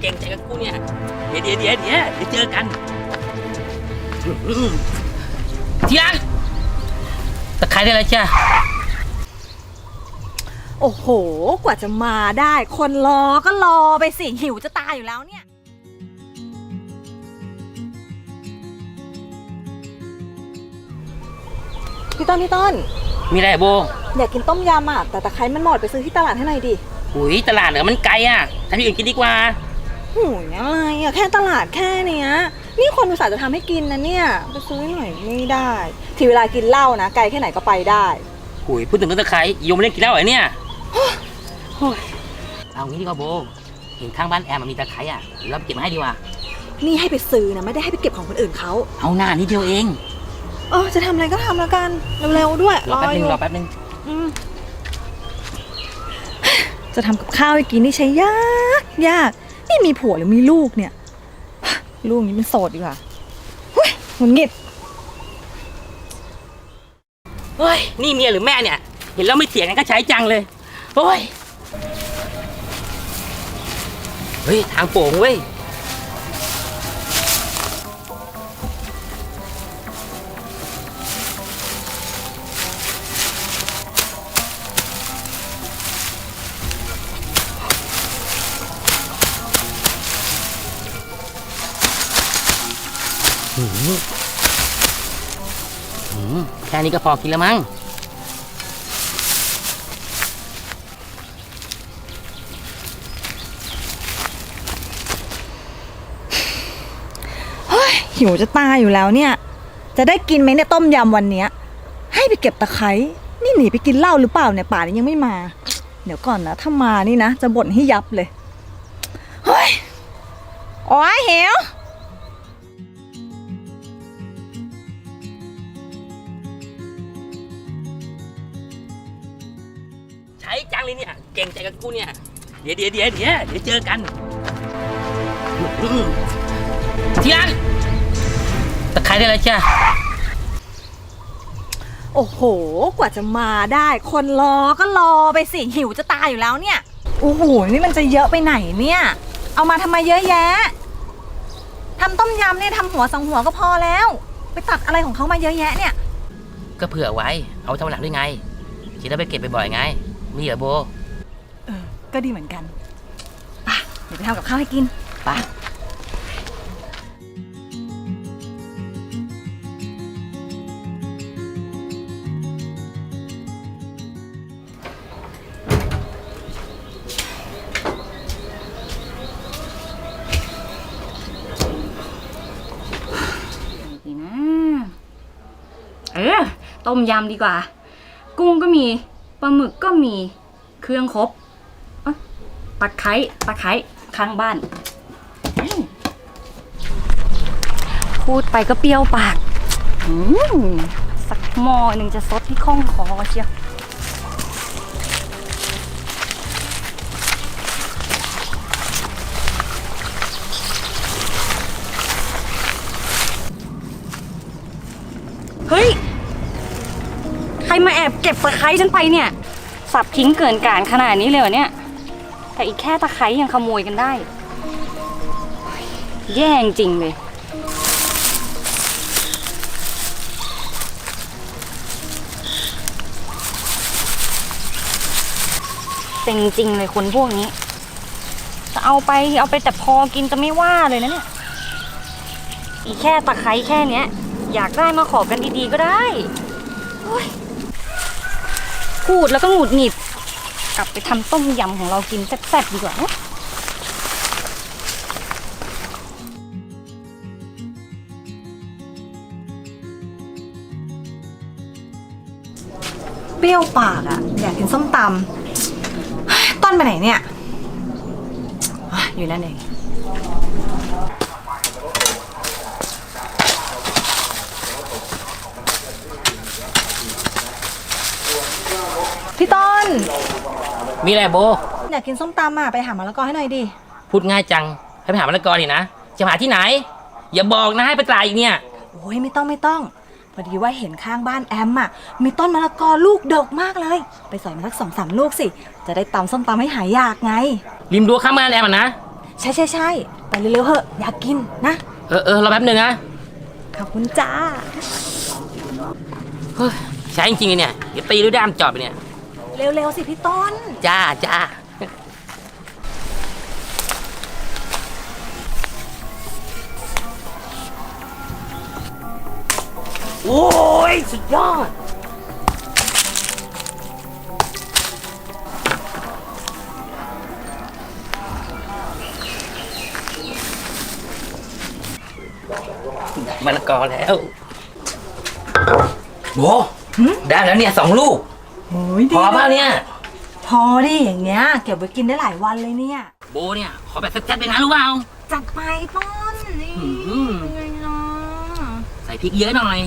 เก่งใจกับกูเนี่ย เดี๋ยวเดี๋ยวเดี๋ยวเดี๋ยวเดี๋ยวเจอกันอืมที่รักตะไคร้ได้แล้วจ้าโอ้โห กว่าจะมาได้ คนรอก็รอไปสิ หิวจะตายอยู่แล้วเนี่ย พี่ต้น พี่ต้น มีอะไรอะโบ อยากกินต้มยำอะ แต่ตะไคร้มันหมดไปซื้อที่ตลาดให้หน่อยดิหุยตลาดเหรอมันไกลอะทำที่อื่นกินดีกว่า หูยอะไรอะแค่ตลาดแค่เนี้ย นี่คนอุตส่าห์จะทำให้กินนะเนี่ยไปซื้อให้หน่อยไม่ได้ทีเวลากินเหล้านะ ไกลแค่ไหนก็ไปได้หุยพูดถึงเรื่องตะไคร้โยมไม่เล่นกินแล้วเหรอเนี่ยโอ้ยเอางี้ดีกว่าโบเห็นข้างบ้านแอมมันมีตะไคร้อะเราไปเก็บมาให้ดีกว่า นี่ให้ไปซื้อนะไม่ได้ให้ไปเก็บของคนอื่นเขาเอาหน้านิดเดียวเองเออจะทำอะไรก็ทำแล้วกันเร็วๆด้วยรอแป๊บนึงยู่รอแป๊บนึงอืมจะทำกับข้าวให้กินนี่ใช้ยากยาก นี่มีผัวหรือมีลูกเนี่ย ลูกนี้เป็นโสดดีกว่าเฮ้ยหงุดหงิดเฮ้ย นี่เมียหรือแม่เนี่ย เห็นแล้วไม่เถียงกันก็ใช้จังเลยโอ้ย เฮ้ย ทางโป่งเว้ย นี้ก็พอกินแล้วมั้งเฮ้ยหิวจะตายอยู่แล้วเนี่ย จะได้กินไหมเนี่ยต้มยำวันเนี้ย ให้ไปเก็บตะไคร้นี่หนีไปกินเหล้าหรือเปล่าเนี่ยป่านนี้ยังไม่มา เดี๋ยวก่อนนะถ้ามานี่นะ จะบ่นให้ยับเลย เฮ้ย โอ้ยหิว ใช้จังเลยเนี่ย เก่งใจกับกูเนี่ย เดี๋ยวเดี๋ยวเดี๋ยวเดี๋ยวเดี๋ยวเจอกันอืมที่รักตะไคร้ได้แล้วจ้าโอ้โห กว่าจะมาได้ คนรอก็รอไปสิหิวจะตายอยู่แล้วเนี่ย โอ้โห นี่มันจะเยอะไปไหนเนี่ย เอามาทำไมเยอะแยะทำต้มยำเนี่ยทำหัวสองหัวก็พอแล้ว ไปตัดอะไรของเขามาเยอะแยะเนี่ย ก็เผื่อไว้ เอาไว้ทำหลังด้วยไงจะได้ไปเก็บบ่อยๆไง มีเหรอโบเออ ก็ดีเหมือนกันไปเดี๋ยวไปทำกับข้าวให้กินไปดีนะ เออ ต้มยำดีกว่า กุ้งก็มี ปลาหมึกก็มีเครื่องครบเอ๊ะตะไคร้ตะไคร้ข้างบ้านอืมพูดไปก็เปรี้ยวปากอืมสักหม้อหนึ่งจะซดที่ข้องคอเชียว มาแอบเก็บตะไคร้ฉันไปเนี่ย สับทิ้งเกินการขนาดนี้เลยเหรอเนี่ย แต่อีกแค่ตะไคร้ยังขโมยกันได้ แย่จริงเลย เซ็งจริงเลยคนพวกนี้ จะเอาไปเอาไปแต่พอกินจะไม่ว่าเลยนะเนี่ย อีแค่ตะไคร้แค่เนี้ย อยากได้มาขอกันดีๆก็ได้ พูดแล้วก็หงุดหงิด กลับไปทำต้มยำของเรากินแซ่บๆดีกว่าเปรี้ยวปากอะอยากกินส้มตำต้นไปไหนเนี่ย อยู่นั่นเอง ต้น มีอะไรโบ อยากกินส้มตำอะไปหามะละกอให้หน่อยดิพูดง่ายจัง ให้ไปหามะละกอดินะ จะหาที่ไหน อย่าบอกนะให้ไปตายอีกเนี่ย โอ้ยไม่ต้องไม่ต้องพอดีว่าเห็นข้างบ้านแอมอะมีต้นมะละกอลูกดกมากเลย ไปสอยมาสักสองสามลูกสิ จะได้ตำส้มตำให้หายอยากไง ริมรั้วข้างบ้านแอมอะนะ ใช่ใช่ใช่ไปเร็วๆเถอะอยากกินนะ เออเออรอแป๊บหนึงนะ ขอบคุณจ้า เฮ้ยใช้จริงๆเลยเนี่ย เดี๋ยวตีด้วยด้ามจอบไปเนี่ย เร็วๆสิพี่ต้น จ้าจ้าโอ้ย สุดยอด มะละกอแล้วโบได้แล้วเนี่ยสองลูก โอ้ยพอเปล่าเนี่ย พอดิอย่างเงี้ย เก็บไว้กินได้หลายวันเลยเนี่ย โบเนี่ย ขอแบบแซ่บๆเลยนะรู้เปล่า จัดไปต้นนี่อืม เป็นไงเนาะใส่พริกเยอะหน่อย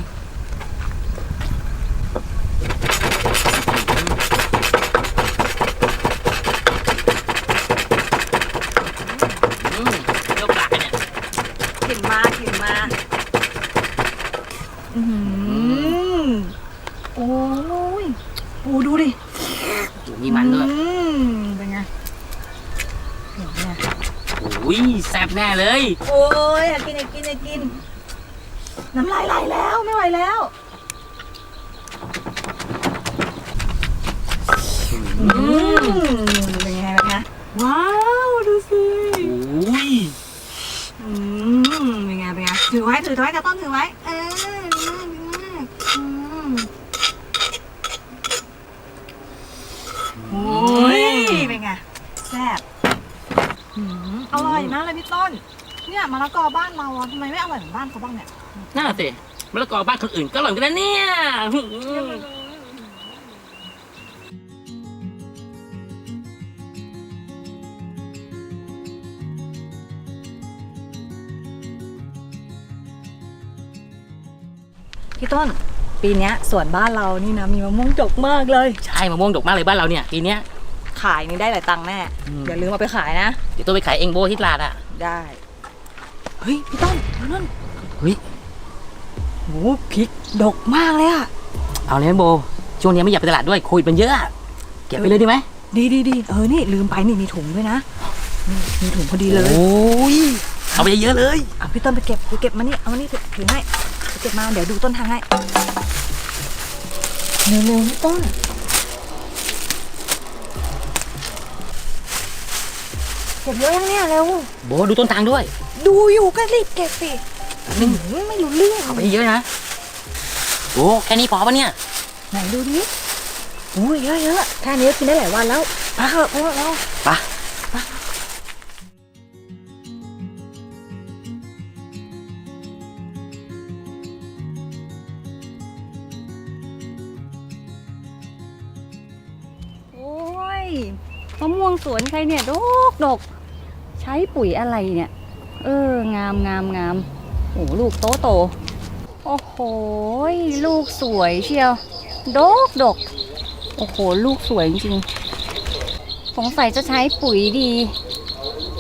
อืมเจ้าปลาเนี่ยกลิ่นมากินมา อือหือโอ้ยโอ้ดูดิ มีมันด้วย อืมเป็นไงเห็นไหม อุ้ย แซ่บแน่เลย โอ้ยอยากกินอยากกินอยากกิน น้ำลายไหลแล้วไม่ไหวแล้วอืมเป็นไงเป็นไงว้าวดูสิอุ้ย อืมเป็นไงเป็นไงถือไว้ถือไว้กระต้นถือไว้ เออดีมากดีมากอืมโอ้ยเป็นไงแซ่บอืม อร่อยมากเลยพี่ต้น เนี่ยมะละกอบ้านเราอะทำไมไม่อร่อยเหมือนบ้านเขาบ้างเนี่ยน่าสิมะละกอบ้านคนอื่นก็อร่อยเหมือนกันนะเนี่ยอืมพี่ต้น ปีเนี้ยสวนบ้านเรานี่นะมีมะม่วงดกมากเลย ใช่มะม่วงดกมากเลยบ้านเราเนี่ยปีเนี้ย ขายนี่ได้หลายตังค์แน่อืม อย่าลืมเอาไปขายนะ เดี๋ยวตัวไปขายเองโบที่ตลาดอะได้ เฮ้ย พี่ต้นดูนั่นเฮ้ยโหพริกดกมากเลยอะเอาเลยนะโบ ช่วงนี้ไม่อยากไปตลาดด้วยโควิดมันเยอะอะเก็บไปเลยดีไหมดีดีดีเออ นี่ลืมไปนี่มีถุงด้วยนะนี่มีถุงพอดีเลย โอ้ยเอาไปเยอะๆเลย เอาพี่ต้นไปเก็บไปเก็บมานี่ เอามานี่ถือถือให้ไปเก็บมาเดี๋ยวดูต้นทางให้เร็วๆพี่ต้น เก็บเยอะยังเนี่ยเร็วโบดูต้นทางด้วยดูอยู่ก็รีบเก็บสิหืมไม่รู้เรื่องเอาไปเยอะนะโอ้แค่นี้พอปะเนี่ย ไหนดูดิอุ้ยเยอะเยอะๆแค่นี้ก็กินได้หลายวันแล้วไปเถอะไปเถอะเรา ไป มะม่วงสวนใครเนี่ยดกดกใช้ปุ๋ยอะไรเนี่ย เออ งามงามงามโอ้ลูกโตโต โอ้โห ลูกสวยเชียว ดกดก โอ้โห ลูกสวยจริงสงสัยจะใช้ปุ๋ยดี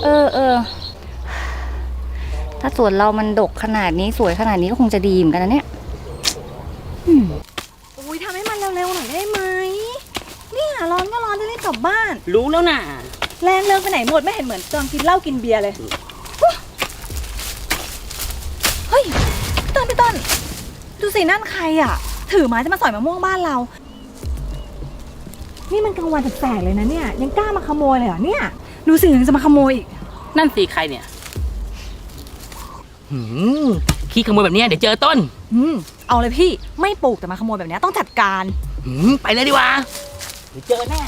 เออเออ ถ้าสวนเรามันดกขนาดนี้สวยขนาดนี้ก็คงจะดีเหมือนกันนะเนี่ยอุ้ยทำให้มันเร็วๆหน่อยได้ไหม เนี่ยร้อนก็ร้อนจะรีบกลับบ้าน รู้แล้วน่ะ แรงเลิกไปไหนหมดไม่เห็นเหมือนตอนกินเหล้ากินเบียร์เลยเฮ้ยพี่ต้นพี่ต้นดูสินั่นใครอะ ถือไม้จะมาสอยมะม่วงบ้านเรา นี่มันกลางวันแสกๆเลยนะเนี่ย ยังกล้ามาขโมยเลยเหรอเนี่ย ดูสิยังจะมาขโมยอีก นั่นสิใครเนี่ยหืมขี้ขโมยแบบเนี้ยเดี๋ยวเจอต้น อืมเอาเลยพี่ไม่ปลูกแต่มาขโมยแบบเนี้ยต้องจัดการ หืมไปเลยดีกว่า เดี๋ยวเจอแน่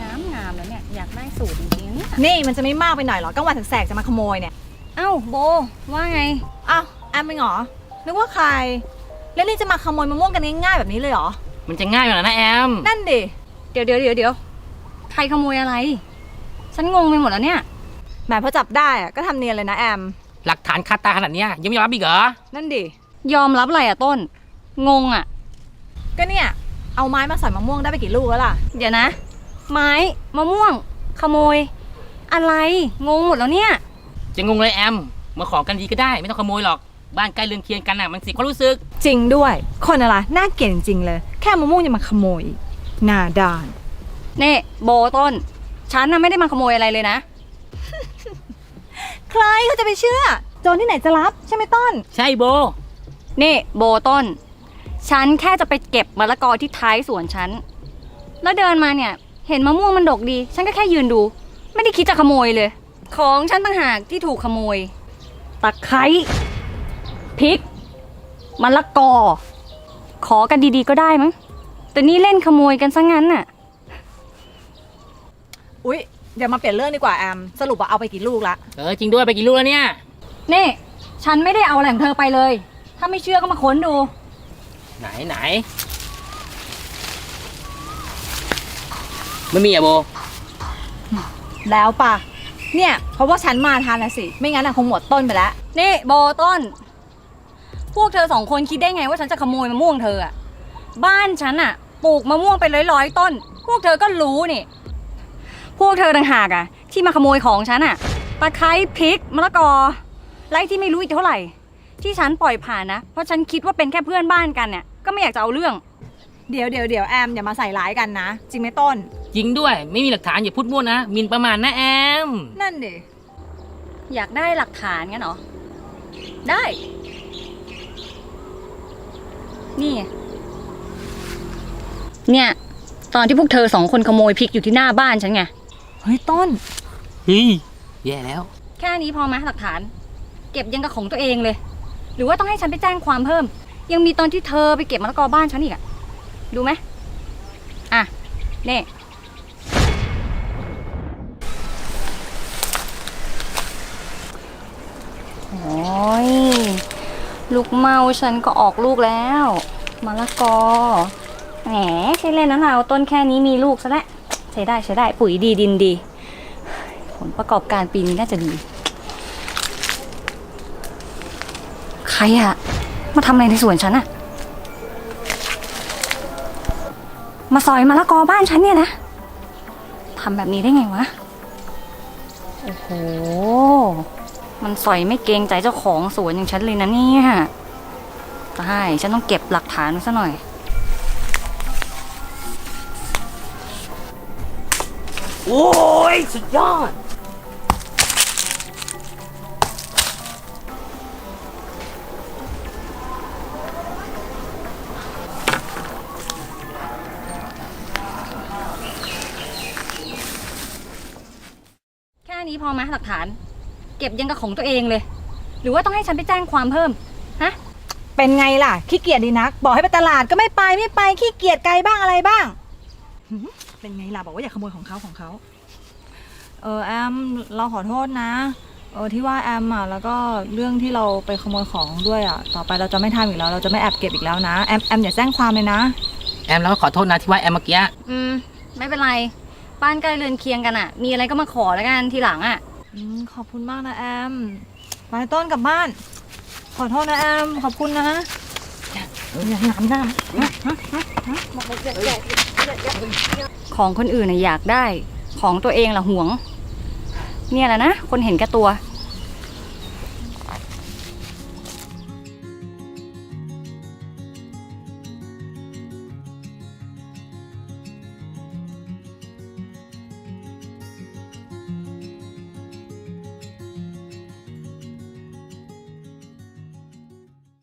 งามงามแล้วเนี่ยอยากได้สูตรจริงๆนะเนี่ยนี่มันจะไม่มากไปหน่อยเหรอกลางวันแสกๆจะมาขโมยเนี่ยเอ้าโบว่าไง อ้าวแอมเป็นเหรอนึกว่าใคร แล้วนี่จะมาขโมยมะม่วงกันง่ายๆแบบนี้เลยเหรอ มันจะง่ายกว่านะแอม นั่นดิเดี๋ยวเดี๋ยวเดี๋ยวเดี๋ยวใครขโมยอะไร ฉันงงไปหมดแล้วเนี่ย แหมพอจับได้อะก็ทำเนียนเลยนะแอม หลักฐานคาตาขนาดเนี้ยยังไม่ยอมรับอีกเหรอ นั่นดิ ยอมรับอะไรอะต้น งงอะก็เนี่ย เอาไม้มาสอยมะม่วงได้ไปกี่ลูกแล้วล่ะ เดี๋ยวนะ ไม้มะม่วง ขโมย อะไรงงหมดแล้วเนี่ย จะงงเลยแอม มาของกันดีก็ได้ ไม่ต้องขโมยหรอก บ้านใกล้เรือนเคียงกันน่ะมันเสิความรู้สึก จริงด้วย คนอะไรน่าเกลียดจริงๆเลย แค่มะม่วงยังมาขโมยอีกหน้าด้าน เน่โบต้น ฉันน่ะไม่ได้มาขโมยอะไรเลยนะ ใครเขาจะไปเชื่อโจรที่ไหนจะรับใช่ไหมต้น ใช่โบนี่โบต้น ฉันแค่จะไปเก็บมะละกอที่ท้ายสวนฉัน แล้วเดินมาเนี่ย เห็นมะม่วงมันดกดี ฉันก็แค่ยืนดู ไม่ได้คิดจะขโมยเลย ของฉันต่างหากที่ถูกขโมย ตะไคร้พริกมะละกอ ขอกันดีๆก็ได้มั้ง แต่นี่เล่นขโมยกันซะงั้นน่ะ อุ๊ยเดี๋ยวมาเปลี่ยนเรื่องดีกว่าแอม สรุปว่าเอาไปกี่ลูกละ เออจริงด้วยไปกี่ลูกแล้วเนี่ย นี่ ฉันไม่ได้เอาอะไรของเธอไปเลย ถ้าไม่เชื่อก็มาค้นดู ไหนไหน ไม่มีอะโบ แล้วป่ะ เนี่ย เพราะว่าฉันมาทันนะสิ ไม่งั้นอะคงหมดต้นไปแล้ว นี่โบต้น พวกเธอสองคนคิดได้ไงว่าฉันจะขโมยมะม่วงเธออะบ้านฉันอะปลูกมะม่วงไปร้อยๆต้น พวกเธอก็รู้นี่ พวกเธอต่างหากอะที่มาขโมยของฉันอะตะไคร้พริกมะละกอไล่ที่ไม่รู้อีกเท่าไหร่ ที่ฉันปล่อยผ่านนะ เพราะฉันคิดว่าเป็นแค่เพื่อนบ้านกันเนี่ย ก็ไม่อยากจะเอาเรื่อง เดี๋ยวเดี๋ยวเดี๋ยวแอมอย่ามาใส่ร้ายกันนะ จริงไหมต้น จริงด้วยไม่มีหลักฐานอย่าพูดมั่วนะหมินประมาทนะแอม นั่นดิอยากได้หลักฐานงั้นเหรอ ได้ นี่ไงเนี่ย ตอนที่พวกเธอสองคนขโมยพริกอยู่ที่หน้าบ้านฉันไง เฮ้ยต้น เฮ้ยแย่แล้ว แค่นี้พอไหมหลักฐาน เก็บยังกับของตัวเองเลย หรือว่าต้องให้ฉันไปแจ้งความเพิ่ม ยังมีตอนที่เธอไปเก็บมะละกอบ้านฉันอีกอะดูไหมอะนี่โอ้ยลูกเมาฉันก็ออกลูกแล้วมะละกอแหมใช่เล่นนะเราต้นแค่นี้มีลูกซะแล้วใช้ได้ใช้ได้ปุ๋ยดีดินดี ผลประกอบการปีนี้น่าจะดี ใครอะมาทำอะไรในสวนฉันอะมาสอยมะละกอบ้านฉันเนี่ยนะทำแบบนี้ได้ไงวะ โอ้โห มันสอยไม่เกรงใจเจ้าของสวนอย่างฉันเลยนะเนี่ยตายฉันต้องเก็บหลักฐานซะหน่อย โอ้ยสุดยอด อไหมหลักฐาน เก็บยังกับของตัวเองเลย หรือว่าต้องให้ฉันไปแจ้งความเพิ่มฮะเป็นไงล่ะขี้เกียจดีนัก บอกให้ไปตลาดก็ไม่ไปไม่ไปขี้เกียจไกลบ้างอะไรบ้างหืมเป็นไงล่ะบอกว่าอย่าขโมยของเขาของเขา เออแอมเราขอโทษนะเออที่ว่าแอมอะแล้วก็เรื่องที่เราไปขโมยของด้วยอะต่อไปเราจะไม่ทำอีกแล้วเราจะไม่แอบเก็บอีกแล้วนะแอมแอมอย่าแจ้งความเลยนะ แอมแล้วก็ขอโทษนะที่ว่าแอมเมื่อกี้ อืม ไม่เป็นไร บ้านใกล้เรือนเคียงกันอะมีอะไรก็มาขอแล้วกันทีหลังอะอืมขอบคุณมากนะแอมไปต้นกลับบ้าน ขอโทษนะแอม ขอบคุณนะอย่าหนำหน้าของคนอื่นน่ะอยากได้ ของตัวเองล่ะหวง เนี่ยแหละนะ คนเห็นแก่ตัว